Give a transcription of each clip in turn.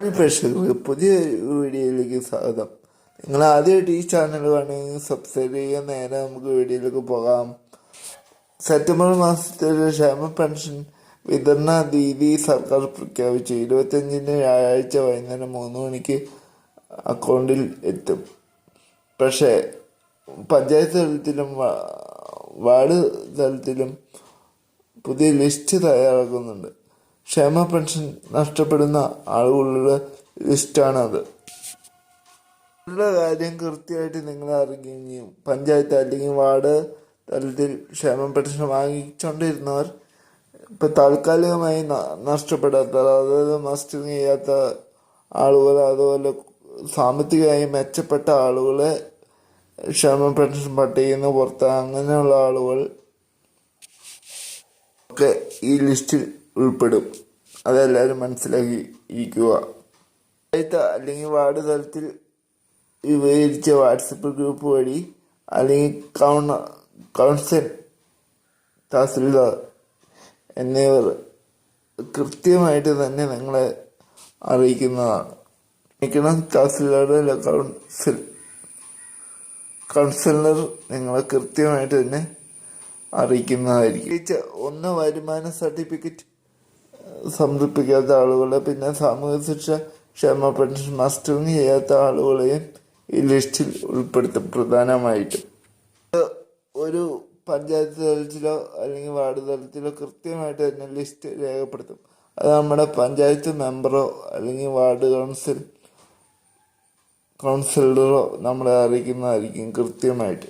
പ്രേക്ഷകർക്ക് പുതിയ വീഡിയോയിലേക്ക് സ്വാഗതം. നിങ്ങൾ ആദ്യമായിട്ട് ഈ ചാനൽ വേണമെങ്കിൽ സബ്സ്ക്രൈബ് ചെയ്യാൻ നേരെ നമുക്ക് വീഡിയോയിലേക്ക് പോകാം. സെപ്റ്റംബർ മാസത്തിലെ ക്ഷേമ പെൻഷൻ വിതരണ തീയതി സർക്കാർ പ്രഖ്യാപിച്ചു. ഇരുപത്തഞ്ചിന് വ്യാഴാഴ്ച വൈകുന്നേരം മൂന്ന് മണിക്ക് അക്കൗണ്ടിൽ എത്തും. പക്ഷേ പഞ്ചായത്ത് തലത്തിലും വാർഡ് തലത്തിലും പുതിയ ലിസ്റ്റ് തയ്യാറാക്കുന്നുണ്ട്. ക്ഷേമ പെൻഷൻ നഷ്ടപ്പെടുന്ന ആളുകളുടെ ലിസ്റ്റാണത് ഉള്ള കാര്യം കൃത്യമായിട്ട് നിങ്ങൾ അറിയുകയും പഞ്ചായത്ത് അല്ലെങ്കിൽ വാർഡ് തലത്തിൽ ക്ഷേമ പെൻഷൻ വാങ്ങിച്ചുകൊണ്ടിരുന്നവർ ഇപ്പൊ താൽക്കാലികമായി നഷ്ടപ്പെടാത്ത അതായത് മസ്റ്ററിങ് ചെയ്യാത്ത ആളുകൾ അതുപോലെ സാമ്പത്തികമായി മെച്ചപ്പെട്ട ആളുകളെ ക്ഷേമ പെൻഷൻ പട്ടികയിൽ നിന്ന് പുറത്ത് അങ്ങനെയുള്ള ആളുകൾ ഒക്കെ ഈ ലിസ്റ്റിൽ ഉൾപ്പെടും. അതെല്ലാവരും മനസ്സിലാക്കി ഇരിക്കുക പഞ്ചായത്ത് അല്ലെങ്കിൽ വാർഡ് തലത്തിൽ വിവരിച്ച വാട്സപ്പ് ഗ്രൂപ്പ് വഴി അല്ലെങ്കിൽ കൗണ കൗൺസിൽ തഹസിൽദാർ എന്നിവർ കൃത്യമായിട്ട് തന്നെ നിങ്ങളെ അറിയിക്കുന്നതാണ്. നിൽക്കണം തഹസിൽദാരുടെ കൗൺസിൽ. കൗൺസിലർ നിങ്ങളെ കൃത്യമായിട്ട് തന്നെ അറിയിക്കുന്നതായിരിക്കും. ഒന്ന് വരുമാന സർട്ടിഫിക്കറ്റ് സമർപ്പിക്കാത്ത ആളുകളെ പിന്നെ സാമൂഹ്യ ശിക്ഷ ക്ഷേമ പെൻഷൻ മസ്റ്ററിങ് ചെയ്യാത്ത ആളുകളെയും ഈ ലിസ്റ്റിൽ ഉൾപ്പെടുത്തും പ്രധാനമായിട്ടും. ഒരു പഞ്ചായത്ത് തലത്തിലോ അല്ലെങ്കിൽ വാർഡ് തലത്തിലോ കൃത്യമായിട്ട് തന്നെ ലിസ്റ്റ് രേഖപ്പെടുത്തും. അത് നമ്മുടെ പഞ്ചായത്ത് മെമ്പറോ അല്ലെങ്കിൽ വാർഡ് കൗൺസിൽ കൗൺസിലറോ നമ്മളെ അറിയിക്കുന്നതായിരിക്കും കൃത്യമായിട്ട്.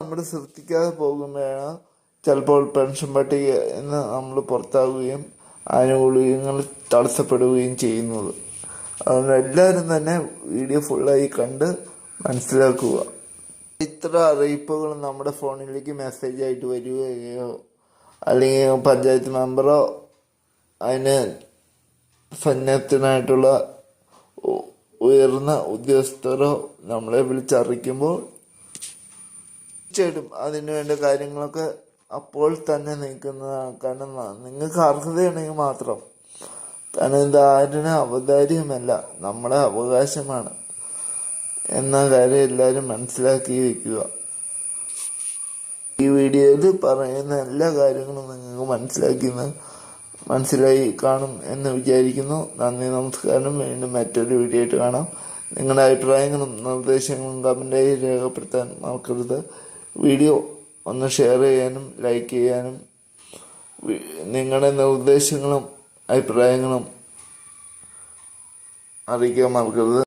നമ്മൾ ശ്രദ്ധിക്കാതെ പോകുമ്പോഴാണ് ചിലപ്പോൾ പെൻഷൻ പട്ടിക എന്ന് നമ്മൾ പുറത്താവുകയും ആനുകൂല്യങ്ങൾ തടസ്സപ്പെടുകയും ചെയ്യുന്നത്. അതുകൊണ്ട് എല്ലാവരും തന്നെ വീഡിയോ ഫുള്ളായി കണ്ട് മനസ്സിലാക്കുക. ഇത്ര അറിയിപ്പുകൾ നമ്മുടെ ഫോണിലേക്ക് മെസ്സേജ് ആയിട്ട് വരികയോ അല്ലെങ്കിൽ പഞ്ചായത്ത് മെമ്പറോ അതിന് സന്നദ്ധനായിട്ടുള്ള ഉയർന്ന ഉദ്യോഗസ്ഥരോ നമ്മളെ വിളിച്ചറിയിക്കുമ്പോൾ തീർച്ചയായിട്ടും അതിനു വേണ്ട കാര്യങ്ങളൊക്കെ അപ്പോൾ തന്നെ നിൽക്കുന്നതാണ്. കാരണം ന- നിങ്ങൾക്ക് അർഹതയുണ്ടെങ്കിൽ മാത്രം കാരണം ആരുടെ അവതാര്യമല്ല നമ്മുടെ അവകാശമാണ്. എന്ന കാര്യം എല്ലാവരും മനസ്സിലാക്കി വയ്ക്കുക. ഈ വീഡിയോയിൽ പറയുന്ന എല്ലാ കാര്യങ്ങളും നിങ്ങൾക്ക് മനസ്സിലാക്കുന്ന മനസ്സിലായി കാണും എന്ന് വിചാരിക്കുന്നു. നന്ദി നമസ്കാരം. വീണ്ടും മറ്റൊരു വീഡിയോ ആയിട്ട് കാണാം. നിങ്ങളുടെ അഭിപ്രായങ്ങളും നിർദ്ദേശങ്ങളും കമന്റായി രേഖപ്പെടുത്താൻ മറക്കരുത്. വീഡിയോ ഒന്ന് ഷെയർ ചെയ്യാനും ലൈക്ക് ചെയ്യാനും നിങ്ങളുടെ നിർദ്ദേശങ്ങളും അഭിപ്രായങ്ങളും അറിയിക്കാൻ മറക്കരുത്.